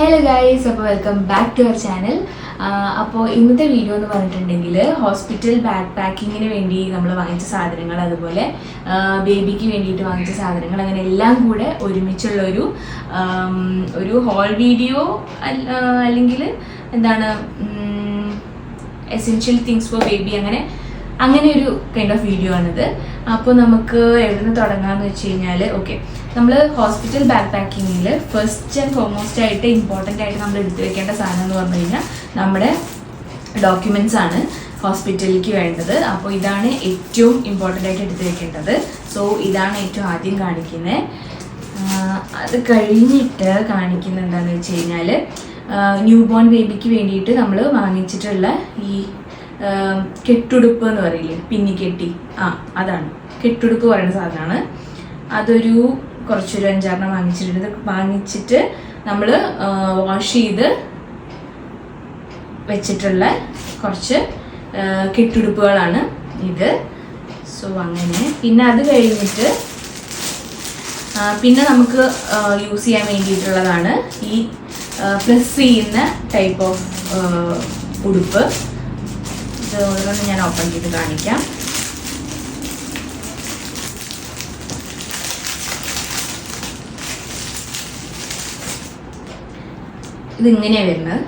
Hello guys അപ്പോൾ welcome back to our channel അപ്പോൾ ഇന്നത്തെ വീഡിയോ എന്ന് പറഞ്ഞിട്ടുണ്ടെങ്കിൽ ഹോസ്പിറ്റൽ ബാക്ക് പാക്കിങ്ങിന് വേണ്ടി നമ്മൾ വാങ്ങിച്ച സാധനങ്ങൾ അതുപോലെ ബേബിക്ക് വേണ്ടിയിട്ട് വാങ്ങിച്ച സാധനങ്ങൾ അങ്ങനെ എല്ലാം കൂടെ ഒരുമിച്ചുള്ള ഒരു ഒരു ഹോൾ വീഡിയോ അല്ലെങ്കിൽ എന്താണ് എസെൻഷ്യൽ തിങ്സ് ഫോർ ബേബി അങ്ങനെ അങ്ങനെ ഒരു കൈൻഡ് ഓഫ് വീഡിയോ ആണിത്. അപ്പോൾ നമുക്ക് എവിടെ നിന്ന് തുടങ്ങാമെന്ന് വെച്ച് കഴിഞ്ഞാൽ ഓക്കെ നമ്മൾ ഹോസ്പിറ്റൽ ബാക്ക് പാക്കിങ്ങിൽ ഫസ്റ്റ് ആൻഡ് ഫോർമോസ്റ്റ് ആയിട്ട് ഇമ്പോർട്ടന്റ് ആയിട്ട് നമ്മൾ എടുത്തു വെക്കേണ്ട സാധനം എന്ന് പറഞ്ഞു കഴിഞ്ഞാൽ നമ്മുടെ ഡോക്യുമെന്റ്സ് ആണ് ഹോസ്പിറ്റലിലേക്ക് വേണ്ടത്. അപ്പോൾ ഇതാണ് ഏറ്റവും ഇമ്പോർട്ടന്റ് ആയിട്ട് എടുത്തു വെക്കേണ്ടത്. സോ ഇതാണ് ഏറ്റവും ആദ്യം കാണിക്കുന്നത് അത് കഴിഞ്ഞിട്ട് കാണിക്കുന്നത് എന്താണെന്ന് വെച്ച് കഴിഞ്ഞാൽ ന്യൂ ബോൺ ബേബിക്ക് വേണ്ടിയിട്ട് നമ്മൾ വാങ്ങിച്ചിട്ടുള്ള ഈ കെട്ടുടുപ്പ് എന്ന് പറയില്ലേ? പിന്നിക്കെട്ടി. ആ അതാണ്. കെട്ടുടുപ്പ് പറയുന്ന സാധനമാണ്. അതൊരു കുറച്ചൊരു അഞ്ചാറെണ്ണം വാങ്ങിച്ചിട്ടുണ്ട്. ഇത് വാങ്ങിച്ചിട്ട് നമ്മൾ വാഷ് ചെയ്ത് വെച്ചിട്ടുള്ള കുറച്ച് കെട്ടുടുപ്പുകളാണ് ഇത്. സോ അങ്ങനെ. പിന്നെ അത് കഴിഞ്ഞിട്ട് പിന്നെ നമുക്ക് യൂസ് ചെയ്യാൻ വേണ്ടിയിട്ടുള്ളതാണ് ഈ പ്ലസ് ചെയ്യുന്ന ടൈപ്പ് ഓഫ് ഉടുപ്പ്. ഇത് ഓരോന്ന് ഞാൻ ഓപ്പൺ ചെയ്ത് കാണിക്കാം. ഇതിങ്ങനെയാണ് വരുന്നത്.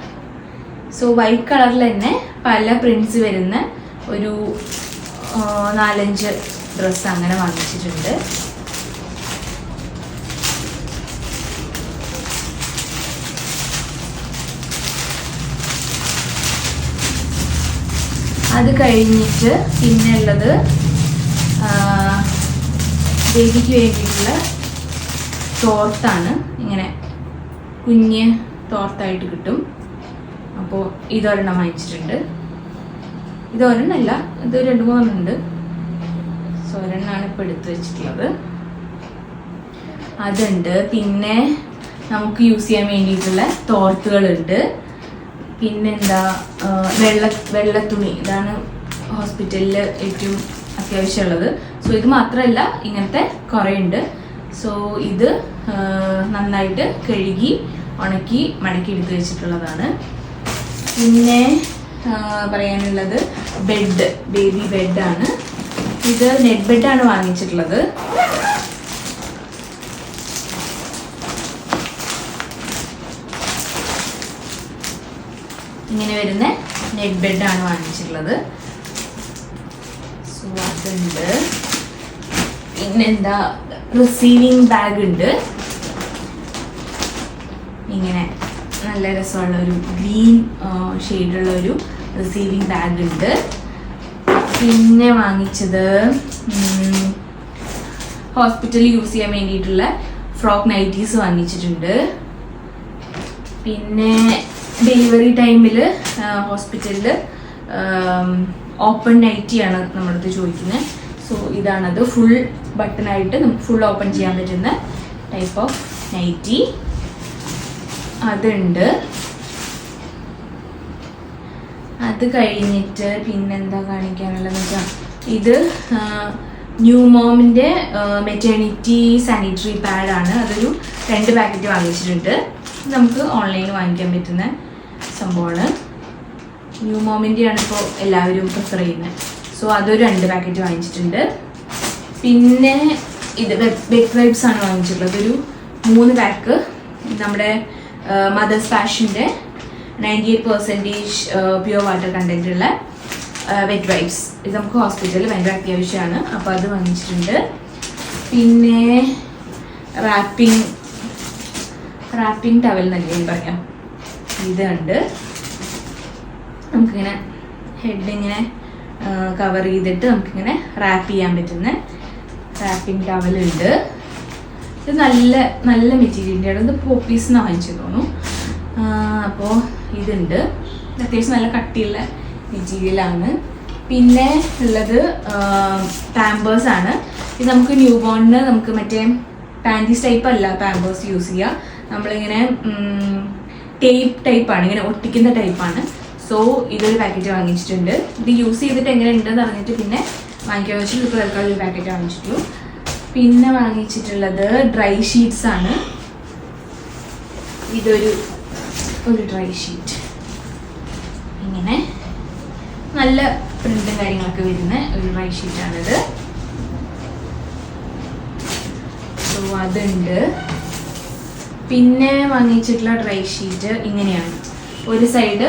സോ വൈറ്റ് കളറിൽ തന്നെ പല പ്രിൻസ് വരുന്ന ഒരു നാലഞ്ച് ഡ്രസ്സ് അങ്ങനെ വാങ്ങിച്ചിട്ടുണ്ട് അത് കഴിഞ്ഞിട്ട് പിന്നെ ഉള്ളത് ബേബിക്ക് വേണ്ടിയിട്ടുള്ള തോർത്താണ്. ഇങ്ങനെ കുഞ്ഞ് തോർത്തായിട്ട് കിട്ടും. അപ്പോൾ ഇതൊരെണ്ണം വാങ്ങിച്ചിട്ടുണ്ട്. ഇത് ഒരെണ്ണമല്ല ഇത് രണ്ട് മൂന്നെണ്ണമുണ്ട്. സോ ഒരെണ്ണമാണ് ഇപ്പോൾ എടുത്തു വെച്ചിട്ടുള്ളത്. അതുണ്ട്. പിന്നെ നമുക്ക് യൂസ് ചെയ്യാൻ വേണ്ടിയിട്ടുള്ള തോർത്തുകളുണ്ട്. പിന്നെന്താ വെള്ള വെള്ളത്തുണി ഇതാണ് ഹോസ്പിറ്റലിൽ ഏറ്റവും അത്യാവശ്യമുള്ളത്. സോ ഇത് മാത്രമല്ല ഇങ്ങനത്തെ കുറേ ഉണ്ട് സോ ഇത് നന്നായിട്ട് കഴുകി ഉണക്കി മടക്കി എടുത്ത് വെച്ചിട്ടുള്ളതാണ്. പിന്നെ പറയാനുള്ളത് ബെഡ് ബേബി ബെഡാണ്. ഇത് നെറ്റ് ബെഡാണ് വാങ്ങിച്ചിട്ടുള്ളത്. ഇങ്ങനെ വരുന്ന നെറ്റ് ബെഡാണ് വാങ്ങിച്ചിട്ടുള്ളത്. സോ അതുണ്ട്. പിന്നെന്താ റിസീവിങ് ബാഗ് ഉണ്ട്. ഇങ്ങനെ നല്ല രസമുള്ള ഒരു ഗ്രീൻ ഷെയ്ഡുള്ള ഒരു റിസീവിങ് ബാഗ് ഉണ്ട്. പിന്നെ വാങ്ങിച്ചത് ഹോസ്പിറ്റലിൽ യൂസ് ചെയ്യാൻ വേണ്ടിയിട്ടുള്ള ഫ്രോക്ക് നൈറ്റീസ് വാങ്ങിച്ചിട്ടുണ്ട്. പിന്നെ ഡെലിവറി ടൈമിൽ ഹോസ്പിറ്റലിൽ ഓപ്പൺ നൈറ്റിയാണ് ആണ് നമ്മളത് ചോദിക്കുന്നത് സോ ഇതാണത്. ഫുൾ ബട്ടണായിട്ട് നമുക്ക് ഫുൾ ഓപ്പൺ ചെയ്യാൻ പറ്റുന്ന ടൈപ്പ് ഓഫ് നൈറ്റി. അതുണ്ട്. അത് കഴിഞ്ഞിട്ട് പിന്നെന്താ കാണിക്കാനുള്ളതെന്ന് വെച്ചാൽ ഇത് ന്യൂ മോമിന്റെ മെറ്റേണിറ്റി സാനിറ്ററി പാഡാണ് അതൊരു രണ്ട് പാക്കറ്റ് വാങ്ങിച്ചിട്ടുണ്ട്. നമുക്ക് ഓൺലൈനിൽ വാങ്ങിക്കാൻ പറ്റുന്ന സംഭവമാണ്. ന്യൂ മോമിന്റെയാണ് ഇപ്പോൾ എല്ലാവരും പ്രിഫർ ചെയ്യുന്നത് സോ അതൊരു രണ്ട് പാക്കറ്റ് വാങ്ങിച്ചിട്ടുണ്ട്. പിന്നെ ഇത് ബെക്ക് വൈബ്സ് ആണ് വാങ്ങിച്ചിട്ടുള്ളത്. ഒരു മൂന്ന് പാക്ക് നമ്മുടെ mothers ഫാഷന്റെ ninety eight percentage pure water content ഉള്ള വെറ്റ് വൈബ്സ് ഇത് നമുക്ക് ഹോസ്പിറ്റലിൽ ഭയങ്കര അത്യാവശ്യമാണ്. അപ്പോൾ അത് വാങ്ങിച്ചിട്ടുണ്ട്. പിന്നെ റാപ്പിംഗ് റാപ്പിംഗ് ടവൽ എന്നല്ലേ പറയാം? ഇതുണ്ട് നമുക്കിങ്ങനെ ഹെഡ് ഇങ്ങനെ കവർ ചെയ്തിട്ട് നമുക്കിങ്ങനെ റാപ്പ് ചെയ്യാൻ പറ്റുന്ന റാപ്പിംഗ് ടവലുണ്ട് ഇത് നല്ല നല്ല മെറ്റീരിയലിന്റെ ഇത് പോപ്പീസ് എന്ന് വാങ്ങിച്ചു തോന്നുന്നു. അപ്പോൾ ഇതുണ്ട്. ഇത് അത്യാവശ്യം നല്ല കട്ടിയുള്ള മെറ്റീരിയലാണ് പിന്നെ ഉള്ളത് പാമ്പേഴ്സ് ആണ്. ഇത് നമുക്ക് ന്യൂ ബോണിന് നമുക്ക് മറ്റേ പാന്റീസ് ടൈപ്പ് അല്ല പാമ്പേഴ്സ് യൂസ് ചെയ്യുക നമ്മളിങ്ങനെ ടേപ്പ് ടൈപ്പാണ് ഇങ്ങനെ ഒട്ടിക്കുന്ന ടൈപ്പാണ് സോ ഇതൊരു പാക്കറ്റ് വാങ്ങിച്ചിട്ടുണ്ട്. ഇത് യൂസ് ചെയ്തിട്ട് എങ്ങനെ ഉണ്ടെന്ന് അറിഞ്ഞിട്ട് പിന്നെ വാങ്ങിക്കാൻ വെച്ചിട്ട് ഇപ്പോൾ ഒരു പാക്കറ്റ് വാങ്ങിച്ചിട്ടുള്ളൂ പിന്നെ വാങ്ങിച്ചിട്ടുള്ളത് ഡ്രൈ ഷീറ്റ്സ് ആണ്. ഇതൊരു ഒരു ഡ്രൈ ഷീറ്റ് ഇങ്ങനെ നല്ല പ്രിന്റും കാര്യങ്ങളൊക്കെ വരുന്ന ഒരു ഡ്രൈ ഷീറ്റാണിത് സോ അതുണ്ട്. പിന്നെ വാങ്ങിച്ചിട്ടുള്ള ഡ്രൈ ഷീറ്റ് ഇങ്ങനെയാണ്. ഒരു സൈഡ്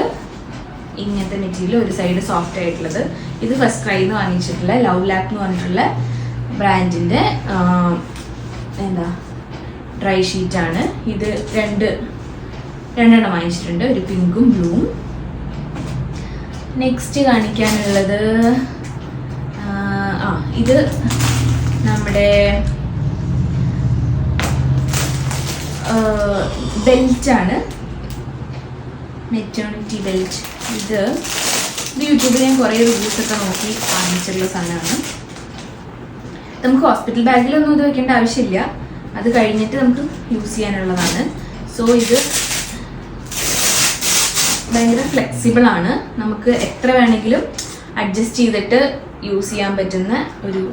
ഇങ്ങനത്തെ മെറ്റീരിയൽ ഒരു സൈഡ് സോഫ്റ്റ് ആയിട്ടുള്ളത്. ഇത് ഫസ്റ്റ് ക്രൈന്ന് വാങ്ങിച്ചിട്ടുള്ള ലവ് ലാപ്പ് എന്ന് പറഞ്ഞിട്ടുള്ള ബ്രാൻഡിന്റെ എന്താ ഡ്രൈ ഷീറ്റാണ് ഇത് രണ്ട് രണ്ടെണ്ണം വാങ്ങിച്ചിട്ടുണ്ട്. ഒരു പിങ്കും ബ്ലൂവും. നെക്സ്റ്റ് കാണിക്കാനുള്ളത് ആ ഇത് നമ്മുടെ ബെൽറ്റാണ് മെറ്റേണിറ്റി ബെൽറ്റ് ഇത് ഇത് യൂട്യൂബിൽ ഞാൻ കുറേ റിവ്യൂസ് ഒക്കെ നോക്കി വാങ്ങിച്ചിട്ടുള്ള സാധനമാണ്. നമുക്ക് ഹോസ്പിറ്റൽ ബാഗിലൊന്നും ഇത് വെക്കേണ്ട ആവശ്യമില്ല. അത് കഴിഞ്ഞിട്ട് നമുക്ക് യൂസ് ചെയ്യാനുള്ളതാണ്. സോ ഇത് ഭയങ്കര ഫ്ലെക്സിബിൾ ആണ്. നമുക്ക് എത്ര വേണമെങ്കിലും അഡ്ജസ്റ്റ് ചെയ്തിട്ട് യൂസ് ചെയ്യാൻ പറ്റുന്ന ഒരു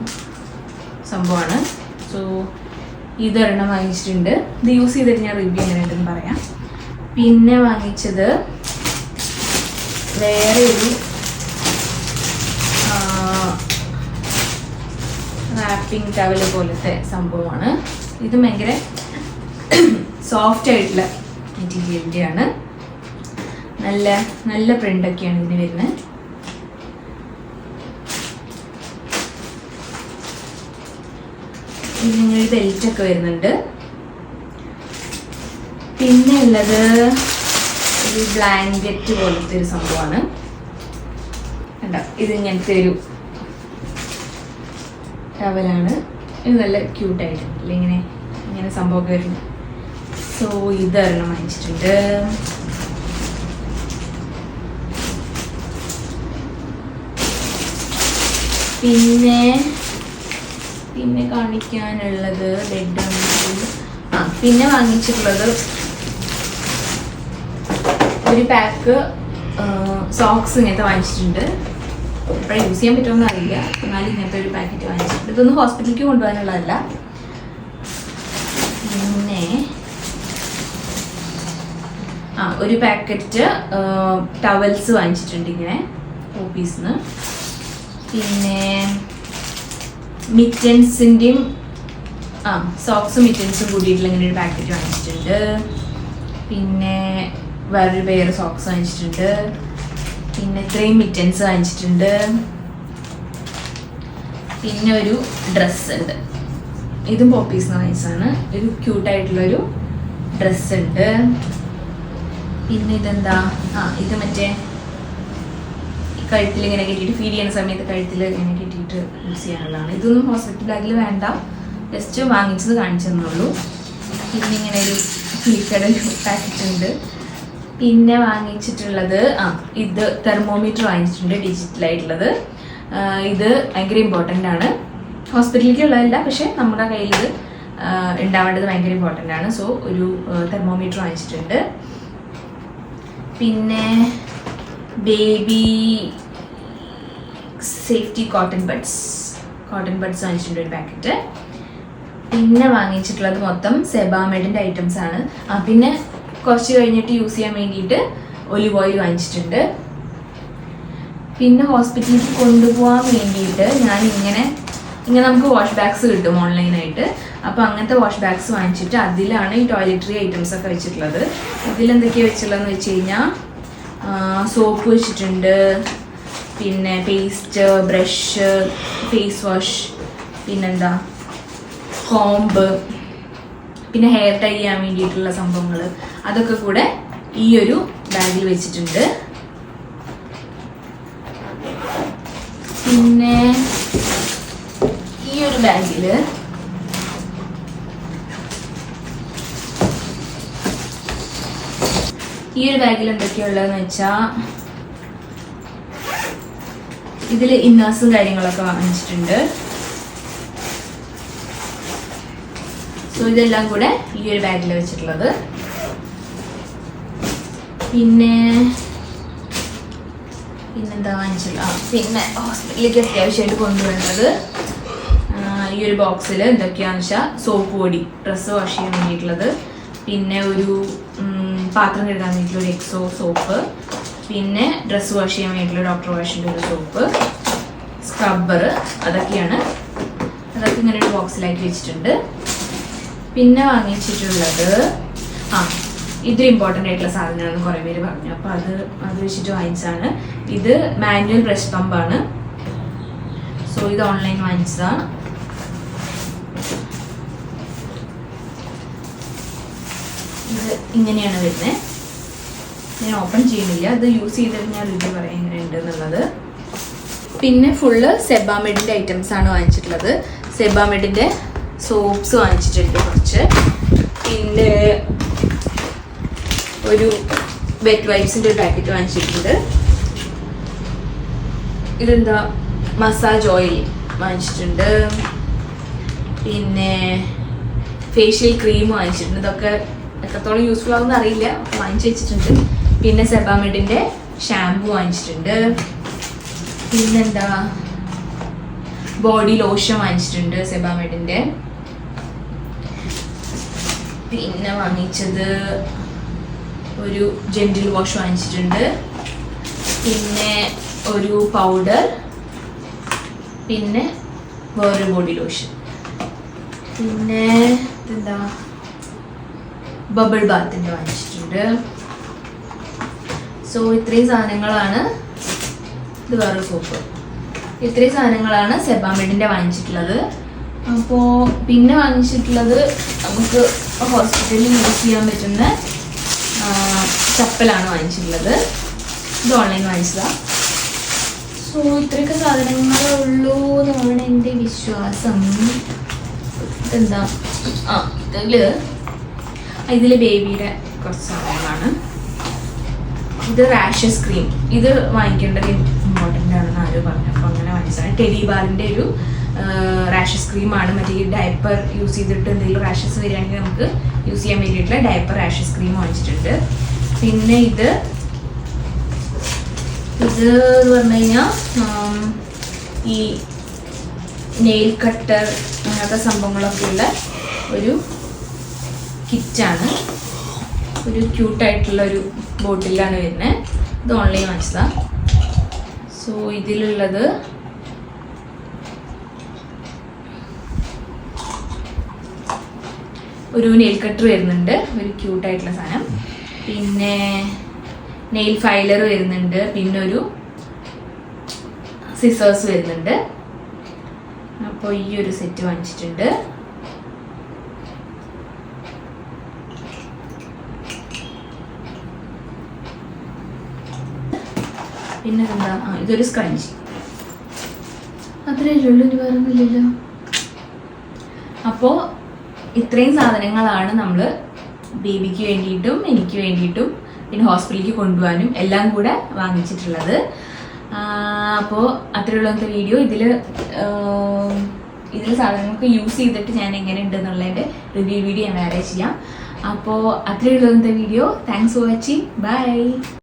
സംഭവമാണ്. സോ ഇതൊരെണ്ണം വാങ്ങിച്ചിട്ടുണ്ട്. ഇത് യൂസ് ചെയ്തിട്ട് ഞാൻ റിവ്യൂ എങ്ങനെയായിട്ടും പറയാം. പിന്നെ വാങ്ങിച്ചത് വേറെ ഒരു റാപ്പിംഗ് ടവൽ പോലത്തെ സംഭവമാണ്. ഇത് ഭയങ്കര സോഫ്റ്റ് ആയിട്ടുള്ള മെറ്റീരിയലിന്റെയാണ് നല്ല നല്ല പ്രിന്റൊക്കെയാണ് ഇതിന് വരുന്നത്. ഇതിങ്ങനെ ബെൽറ്റ് ഒക്കെ വരുന്നുണ്ട്. പിന്നെ ഉള്ളത് ഒരു ബ്ലാങ്കറ്റ് പോലത്തെ ഒരു സംഭവമാണ്. ഇത് ഇങ്ങനത്തെ ഒരു ടവലാണ് ഇത് നല്ല ക്യൂട്ടായിട്ട് അല്ലെ? ഇങ്ങനെ ഇങ്ങനെ സംഭവമൊക്കെ വരുന്നു സോ ഇതൊരെണ്ണം വാങ്ങിച്ചിട്ടുണ്ട്. പിന്നെ പിന്നെ കാണിക്കാനുള്ളത് ബെഡ് ആ പിന്നെ വാങ്ങിച്ചിട്ടുള്ളത് ഒരു പാക്ക് സോക്സ് ഇങ്ങനത്തെ വാങ്ങിച്ചിട്ടുണ്ട്. അപ്പോഴും യൂസ് ചെയ്യാൻ പറ്റുമെന്ന് അറിയില്ല. എന്നാലും ഇങ്ങനത്തെ ഒരു പാക്കറ്റ് വാങ്ങിച്ചിട്ടുണ്ട്. ഇതൊന്നും ഹോസ്പിറ്റലിലേക്ക് കൊണ്ടുപോകാനുള്ളതല്ല. പിന്നെ ആ ഒരു പാക്കറ്റ് ടവൽസ് വാങ്ങിച്ചിട്ടുണ്ട് ഇങ്ങനെ ഓഫീസിന്ന് പിന്നെ മിറ്റൻസിന്റെയും ആ സോക്സും മിറ്റൻസും കൂടിയിട്ടുള്ള ഇങ്ങനെ ഒരു പാക്കറ്റ് വാങ്ങിച്ചിട്ടുണ്ട്. പിന്നെ വേറൊരു പേര് സോക്സ് വാങ്ങിച്ചിട്ടുണ്ട്. പിന്നെ ഇത്രയും മിറ്റൻസ് വാങ്ങിച്ചിട്ടുണ്ട്. പിന്നെ ഒരു ഡ്രസ്സ് ഉണ്ട്. ഇതും പോപ്പീസ് വാങ്ങിച്ചതാണ് ഒരു ക്യൂട്ടായിട്ടുള്ളൊരു ഡ്രസ്സ് ഉണ്ട്. പിന്നെ ഇതെന്താ? ആ ഇത് മറ്റേ കഴുത്തിൽ ഇങ്ങനെ കെട്ടിയിട്ട് ഫീഡ് ചെയ്യുന്ന സമയത്ത് കഴുത്തിൽ ഇങ്ങനെ കെട്ടിയിട്ട് യൂസ് ചെയ്യാനുള്ളതാണ്. ഇതൊന്നും ഹോസ്പിറ്റൽ ബാഗിൽ വേണ്ട. ജസ്റ്റ് വാങ്ങിച്ചത് കാണിച്ചെന്നുള്ളൂ. പിന്നെ ഇങ്ങനെ ഒരു ഫീക്കയുടെ പാക്കറ്റ് ഉണ്ട് പിന്നെ വാങ്ങിച്ചിട്ടുള്ളത് ആ ഇത് തെർമോമീറ്റർ വാങ്ങിച്ചിട്ടുണ്ട് ഡിജിറ്റൽ ആയിട്ടുള്ളത്. ഇത് ഭയങ്കര ഇമ്പോർട്ടന്റ് ആണ്. ഹോസ്പിറ്റലിലേക്ക് ഉള്ളതല്ല പക്ഷെ നമ്മുടെ കയ്യിൽ ഇത് ഉണ്ടാവേണ്ടത് ഭയങ്കര ഇമ്പോർട്ടന്റ് ആണ്. സോ ഒരു തെർമോമീറ്റർ വാങ്ങിച്ചിട്ടുണ്ട്. പിന്നെ baby safety cotton buds cotton buds വാങ്ങിച്ചിട്ടുണ്ട് ഒരു പാക്കറ്റ് പിന്നെ വാങ്ങിച്ചിട്ടുള്ളത് മൊത്തം സെബാമെഡിന്റെ ഐറ്റംസ് ആണ്. ആ പിന്നെ കുറച്ച് കഴിഞ്ഞിട്ട് യൂസ് ചെയ്യാൻ വേണ്ടിയിട്ട് ഒലിവ് ഓയിൽ വാങ്ങിച്ചിട്ടുണ്ട്. പിന്നെ ഹോസ്പിറ്റലിൽ കൊണ്ടുപോകാൻ വേണ്ടിയിട്ട് ഞാൻ ഇങ്ങനെ ഇങ്ങനെ നമുക്ക് വാഷ് ബാഗ്സ് കിട്ടും ഓൺലൈനായിട്ട് അപ്പോൾ അങ്ങനത്തെ വാഷ് ബാഗ്സ് വാങ്ങിച്ചിട്ട് അതിലാണ് ഈ ടോയ്ലറ്ററി ഐറ്റംസ് ഒക്കെ വെച്ചിട്ടുള്ളത്. ഇതിലെന്തൊക്കെയാണ് വെച്ചിട്ടുള്ളതെന്ന് വെച്ച് കഴിഞ്ഞാൽ സോപ്പ് വെച്ചിട്ടുണ്ട്. പിന്നെ പേസ്റ്റ് ബ്രഷ് ഫേസ് വാഷ് പിന്നെന്താ? കോംബ് പിന്നെ ഹെയർ ടൈ ചെയ്യാൻ വേണ്ടിയിട്ടുള്ള സംഭവങ്ങൾ അതൊക്കെ കൂടെ ഈ ഒരു ബാഗിൽ വെച്ചിട്ടുണ്ട്. പിന്നെ ഈ ഒരു ബാഗിൽ ഈ ഒരു ബാഗിൽ എന്തൊക്കെയുള്ളതെന്ന് വെച്ചാൽ ഇതിൽ ഇന്നേഴ്സും കാര്യങ്ങളൊക്കെ വാങ്ങിച്ചിട്ടുണ്ട്. സോ ഇതെല്ലാം കൂടെ ഈ ഒരു ബാഗിൽ വെച്ചിട്ടുള്ളത്. പിന്നെ പിന്നെന്താ ആ പിന്നെ ഹോസ്പിറ്റലിലേക്ക് അത്യാവശ്യമായിട്ട് കൊണ്ടുവരുന്നത്. ഈ ഒരു ബോക്സിൽ എന്തൊക്കെയാണെന്ന് വെച്ചാൽ സോപ്പ് പൊടി ഡ്രസ്സ് വാഷ് ചെയ്യാൻ വേണ്ടിയിട്ടുള്ളത്. പിന്നെ ഒരു പാത്രം കഴുകാൻ വേണ്ടിയിട്ടുള്ള ഒരു എക്സോ സോപ്പ് പിന്നെ ഡ്രസ്സ് വാഷ് ചെയ്യാൻ വേണ്ടിയിട്ടുള്ള ഡോക്ടർ വാഷിന്റെ ഒരു സോപ്പ് സ്ക്രബ്ബർ അതൊക്കെയാണ്. അതൊക്കെ ഇങ്ങനെ ഒരു ബോക്സിലാക്കി വെച്ചിട്ടുണ്ട്. പിന്നെ വാങ്ങിച്ചിട്ടുള്ളത് ആ ഇതൊരു ഇമ്പോർട്ടന്റ് ആയിട്ടുള്ള സാധനമാണെന്ന് കുറേ പേര് പറഞ്ഞു. അപ്പോൾ അത് അത് വെച്ചിട്ട് വാങ്ങിച്ചതാണ്. ഇത് മാനുവൽ ബ്രഷ് പമ്പാണ്. സോ ഇത് ഓൺലൈൻ വാങ്ങിച്ചതാണ് ഇത് ഇങ്ങനെയാണ് വരുന്നത് ഞാൻ ഓപ്പൺ ചെയ്യുന്നില്ല. അത് യൂസ് ചെയ്തിട്ട് ഞാൻ റിവ്യൂ പറയാൻ എങ്ങനെയുണ്ട് എന്നുള്ളത്. പിന്നെ ഫുള്ള് സെബാമെഡിന്റെ ഐറ്റംസ് ആണ് വാങ്ങിച്ചിട്ടുള്ളത്. സെബാമെഡിന്റെ സോപ്സ് വാങ്ങിച്ചിട്ടുണ്ട് കുറച്ച്. പിന്നെ ഒരു വെറ്റ് വൈപ്സിന്റെ ഒരു പാക്കറ്റ് വാങ്ങിച്ചിട്ടുണ്ട്. ഇതെന്താ? മസാജ് ഓയിൽ വാങ്ങിച്ചിട്ടുണ്ട്. പിന്നെ ഫേഷ്യൽ ക്രീം വാങ്ങിച്ചിട്ടുണ്ട്. ഇതൊക്കെ എത്രത്തോളം യൂസ്ഫുൾ ആവുമെന്ന് അറിയില്ല. വാങ്ങിച്ചു വെച്ചിട്ടുണ്ട്. പിന്നെ സെബാമെഡിന്റെ ഷാമ്പു വാങ്ങിച്ചിട്ടുണ്ട്. പിന്നെന്താ? ബോഡി ലോഷൻ വാങ്ങിച്ചിട്ടുണ്ട് സെബാമെഡിന്റെ പിന്നെ വാങ്ങിച്ചത് ഒരു ജെന്റിൽ വാഷ് വാങ്ങിച്ചിട്ടുണ്ട്. പിന്നെ ഒരു പൗഡർ പിന്നെ വേറൊരു ബോഡി ലോഷൻ പിന്നെ എന്താ ബബിൾ ബാത്തിന്റെ വാങ്ങിച്ചിട്ടുണ്ട് സോ ഇത്രയും സാധനങ്ങളാണ് ഇത് വേറെ സോപ്പ്. ഇത്രയും സാധനങ്ങളാണ് സെബാമെഡിന്റെ വാങ്ങിച്ചിട്ടുള്ളത്. അപ്പോൾ പിന്നെ വാങ്ങിച്ചിട്ടുള്ളത് നമുക്ക് ഹോസ്പിറ്റലിൽ യൂസ് ചെയ്യാൻ പറ്റുന്ന ചപ്പലാണ് വാങ്ങിച്ചിട്ടുള്ളത്. ഇത് ഓൺലൈൻ വാങ്ങിച്ചതാണ് സോ ഇത്രയൊക്കെ സാധനങ്ങളേ ഉള്ളൂ എന്നാണ് എന്റെ വിശ്വാസം. എന്താ ആ ഇതിൽ ഇതിൽ ബേബിയുടെ കുറച്ച് സാധനങ്ങളാണ്. ഇത് റാഷസ് ക്രീം ഇത് വാങ്ങിക്കേണ്ടത് ഇമ്പോർട്ടന്റ് ആണെന്ന് ആരോ പറഞ്ഞു. അപ്പോൾ അങ്ങനെ വാങ്ങിച്ചതാണ്. ടെഡി ബാറിന്റെ ഒരു റാഷസ് ക്രീമാണ് മറ്റേ ഈ ഡയപ്പർ യൂസ് ചെയ്തിട്ട് എന്തെങ്കിലും റാഷസ് വരികയാണെങ്കിൽ നമുക്ക് യൂസ് ചെയ്യാൻ വേണ്ടിയിട്ടുള്ള ഡയപ്പർ റാഷസ് ക്രീം വാങ്ങിച്ചിട്ടുണ്ട്. പിന്നെ ഇത് ഇത് എന്ന് പറഞ്ഞു കഴിഞ്ഞാൽ ഈ നെയിൽ കട്ടർ അങ്ങനത്തെ സംഭവങ്ങളൊക്കെ ഉള്ള ഒരു കിറ്റാണ്. ഒരു ക്യൂട്ടായിട്ടുള്ള ഒരു ബോട്ടിലാണ് വരുന്നത് ഇത് ഓൺലൈൻ വാങ്ങിച്ചതാണ് സോ ഇതിലുള്ളത് ഒരു നെയിൽ കട്ടർ വരുന്നുണ്ട്. ഒരു ക്യൂട്ടായിട്ടുള്ള സാധനം. പിന്നെ നെയിൽ ഫൈലർ വരുന്നുണ്ട്. പിന്നെ ഒരു സിസേഴ്സ് വരുന്നുണ്ട്. അപ്പോൾ ഈ ഒരു സെറ്റ് വാങ്ങിച്ചിട്ടുണ്ട്. പിന്നെ എന്താ ആ ഇതൊരു സ്ക്രഞ്ച് അത്രയല്ലേ ഉള്ളൂ ഇനി വേറെ ഒന്നുമില്ലല്ലോ അപ്പോൾ ഇത്രയും സാധനങ്ങളാണ് നമ്മൾ ബേബിക്ക് വേണ്ടിയിട്ടും എനിക്ക് വേണ്ടിയിട്ടും പിന്നെ ഹോസ്പിറ്റലിലേക്ക് കൊണ്ടുപോകാനും എല്ലാം കൂടെ വാങ്ങിച്ചിട്ടുള്ളത്. അപ്പോൾ അത്രയുള്ള വീഡിയോ. ഇതിൽ ഇതിൽ സാധനങ്ങൾക്ക് യൂസ് ചെയ്തിട്ട് ഞാൻ എങ്ങനെ എന്നുള്ളതിന്റെ റിവ്യൂ വീഡിയോ ഞാൻ വേറെ ചെയ്യാം. അപ്പോൾ അത്രയുള്ള video. Thanks for watching bye